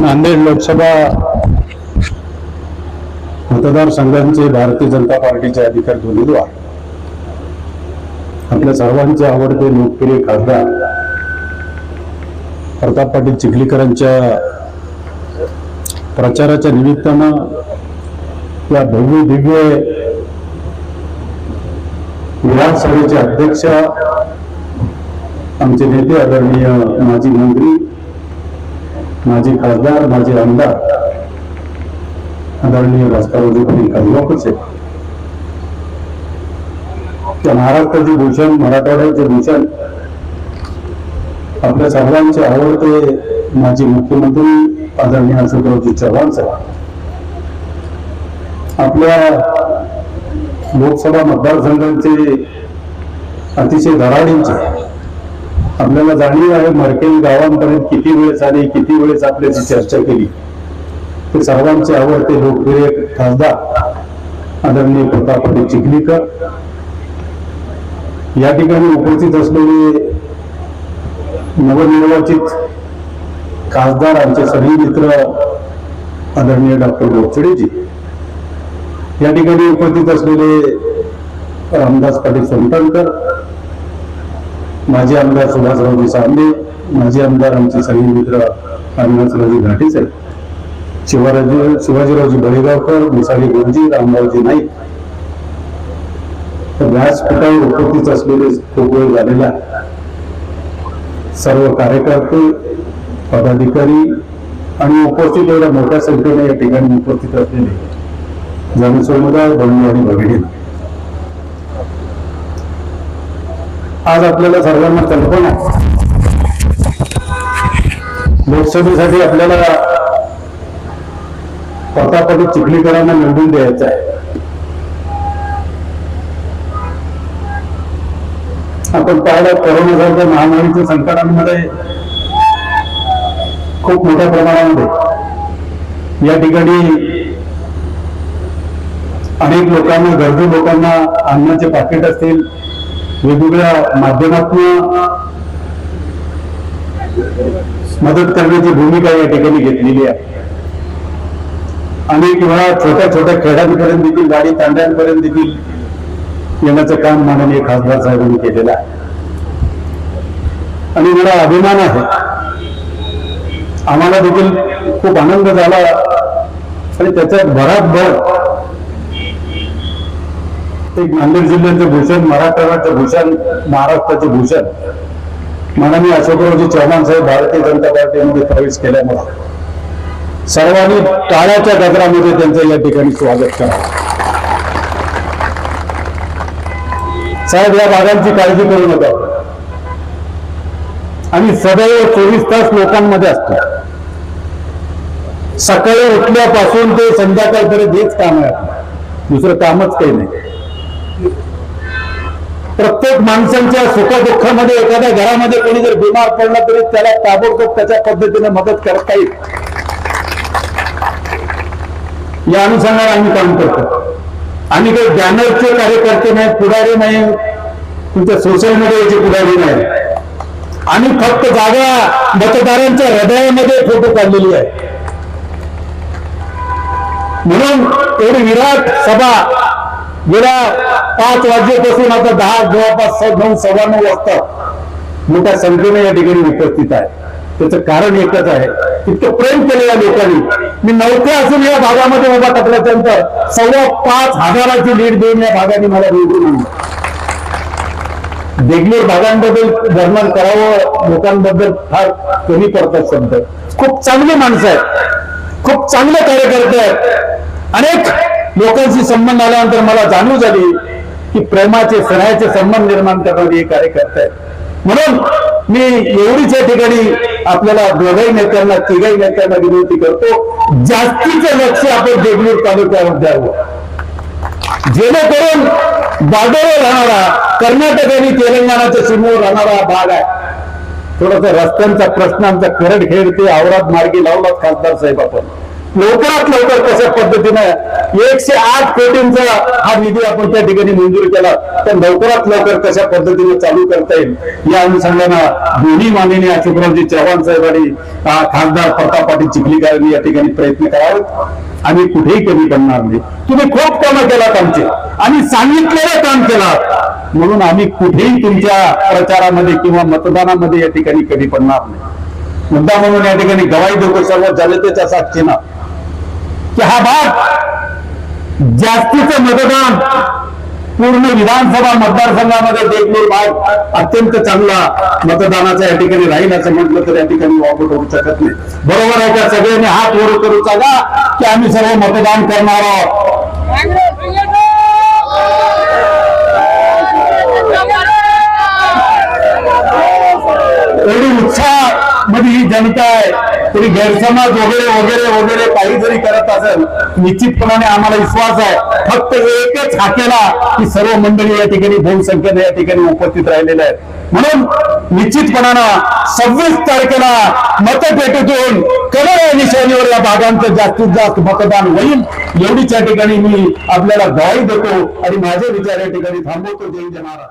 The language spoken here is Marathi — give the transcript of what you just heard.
नांदेड लोकसभा मतदारसंघांचे भारतीय जनता पार्टीचे अधिकारी उमेदवार. आपल्या सर्वांचे आवडते लोकप्रिय खासदार प्रताप पाटील चिखलीकरांच्या प्रचाराच्या निमित्तानं या भव्य दिव्य विधानसभेचे अध्यक्ष आमचे नेते आदरणीय माजी मंत्री माजी खासदार माजी आमदार आदरणीय राजकारणी पाटील कदमापूरचे त्या महाराष्ट्राचे भूषण मराठवाड्याचे भूषण आपल्या सर्वांचे आवडते माजी मुख्यमंत्री आदरणीय अशोकरावजी चव्हाण साहेब. आपल्या लोकसभा मतदारसंघांचे अतिशय धडाडींचे आपल्याला जाणीव आहे मरकेल गावांपर्यंत किती वेळेस आली किती वेळेस आपल्याची चर्चा केली. ते सर्वांचे आवडते लोकप्रिय खासदार आदरणीय प्रताप चिखलीकर. या ठिकाणी उपस्थित असलेले नवनिर्वाचित खासदार आमचे सगळे मित्र आदरणीय डॉक्टर गोपचडेजी या ठिकाणी उपस्थित असलेले रामदास पाटील संतांकर माजी आमदार सुभाषरावजी सांबे माजी आमदार आमचे सगळे मित्र अविनाशरावजी घाटीचे शिवाराजी शिवाजीरावजी बळेगावकर मिसाळी गुरुजी रामरावजी नाईक तर व्यासपीठावर उपस्थित असलेले खूप वेळ झालेला सर्व कार्यकर्ते पदाधिकारी आणि उपस्थित एवढ्या मोठ्या संख्येने या ठिकाणी उपस्थित असलेले जनसमुदाय बंधू आणि भगिनी. आज आपल्याला सर्वांना कल्पना लोकसभेसाठी आपल्याला पटापटी चिखलीकरांना निवडून द्यायचं आहे. आपण पाहिलं कोरोनासारख्या महामारीच्या संकटांमध्ये खूप मोठ्या प्रमाणामध्ये या ठिकाणी अनेक लोकांना गरजू लोकांना अन्नाचे पाकिट असतील वेगवेगळ्या माध्यमातून मदत करण्याची भूमिका या ठिकाणी घेतलेली आहे. अनेक वेळा छोट्या छोट्या खेड्यांपर्यंत देखील गाडी तांड्यांपर्यंत देखील येण्याचं काम माननीय खासदार साहेबांनी केलेलं आहे. आणि मला अभिमान आहे. आम्हाला देखील खूप आनंद झाला. आणि त्याच्यात भरातभर एक नांदेड जिल्ह्याचे भूषण मराठवाड्याचं भूषण महाराष्ट्राचे भूषण. माननीय अशोकरावजी चव्हाण साहेब भारतीय जनता पार्टीमध्ये प्रवेश केल्यामुळे सर्वांनी टाळ्याच्या गजरामध्ये त्यांचं या ठिकाणी स्वागत करा. साहेब या भागांची काळजी करू नका. आणि सदैव चोवीस तास लोकांमध्ये असतो. सकाळी उठल्यापासून ते संध्याकाळपर्यंत हेच काम आहे दुसरं कामच काही नाही. प्रत्येक माणसांच्या सुखदुःखामध्ये एखाद्या घरामध्ये कोणी जर बिमार पडला तरी त्याला ताबडतोब त्याच्या पद्धतीने मदत करता येईल. या अनुषंगाने आम्ही काम करतो. आम्ही काही बॅनरचे कार्यकर्ते नाही पुढारी नाही तुमच्या सोशल मीडियाचे पुढारी नाही. आम्ही फक्त जागा मतदारांच्या हृदयामध्ये फोटो काढलेली आहे. म्हणून एवढी विराट सभा गेल्या पाच वाजेपासून आता दहा जवळपास नऊ सव्वा नऊ वाजता मोठ्या संख्येने या ठिकाणी उपस्थित आहे. त्याचं कारण एकच आहे. इतकं प्रेम केलं या लोकांनी. मी नव्हते असून या भागामध्ये उभा टाकल्याच्यानंतर सव्वा पाच हजाराची लीड देऊन या भागाने मला निवडून देगलूर भागांबद्दल वर्णन करावं लोकांबद्दल फार कमी करतात शब्द. खूप चांगली माणसं आहेत. खूप चांगले कार्यकर्ते आहेत. अनेक लोकांशी संबंध आल्यानंतर मला जाणीव झाली की प्रेमाचे स्नेहाचे संबंध निर्माण करणारे हे कार्यकर्ते आहेत. म्हणून मी एवढीच या ठिकाणी आपल्याला दोघाही नेत्यांना तिघाही नेत्यांना विनंती करतो जास्तीचं लक्ष आपण देगलूर तालुक्यावर द्यावं. जेणेकरून बाजूला राहणारा कर्नाटक आणि तेलंगणाच्या सीमेवर राहणारा भाग आहे. थोडासा रस्त्यांचा प्रश्न आमचा करड खेळ ते आवरात मार्गी लावलात खासदार साहेब आपण. लवकरात लवकर कशा पद्धतीनं एकशे आठ कोटींचा हा निधी आपण त्या ठिकाणी मंजूर केला तर लवकरात लवकर कशा पद्धतीने चालू करता येईल या अनुषंगानं दोन्ही माननीय अशोकरावजी चव्हाण साहेब आणि खासदार प्रताप पाटील चिखलीकरांनी या ठिकाणी प्रयत्न करावेत. आम्ही कुठेही कमी पडणार नाही. तुम्ही खूप कामं केलात आमचे. आणि सांगितलेलं काम केलात. म्हणून आम्ही कुठेही तुमच्या प्रचारामध्ये किंवा मतदानामध्ये या ठिकाणी कमी पडणार नाही. मुद्दा म्हणून या ठिकाणी गवाई देतो सर्व जनतेच्या साक्षीनं की हा भाग जास्तीचं मतदान पूर्ण विधानसभा मतदारसंघामध्ये देगलूर भाग अत्यंत चांगला मतदानाचा या ठिकाणी राहील असं म्हटलं तर या ठिकाणी वापर करू शकत नाही. बरोबर आहे का सगळ्यांनी हात वर करू सांगा की आम्ही सर्व मतदान करणार आहोत. एवढी उत्साहमध्ये ही जनता आहे. तरी गैरसमज वगैरे वगैरे वगैरे काही जरी करत असेल निश्चितपणाने आम्हाला विश्वास आहे. फक्त एकच हाकेला की सर्व मंडळी या ठिकाणी बहुसंख्येने या ठिकाणी उपस्थित राहिलेले आहेत. म्हणून निश्चितपणानं सव्वीस तारखेला मतपेटीतून कलर या निशाणीवर या भागांचं जास्तीत जास्त मतदान होईल. एवढीच या ठिकाणी मी आपल्याला ग्वाही देतो आणि माझे विचार या ठिकाणी थांबवतो. जय जनारा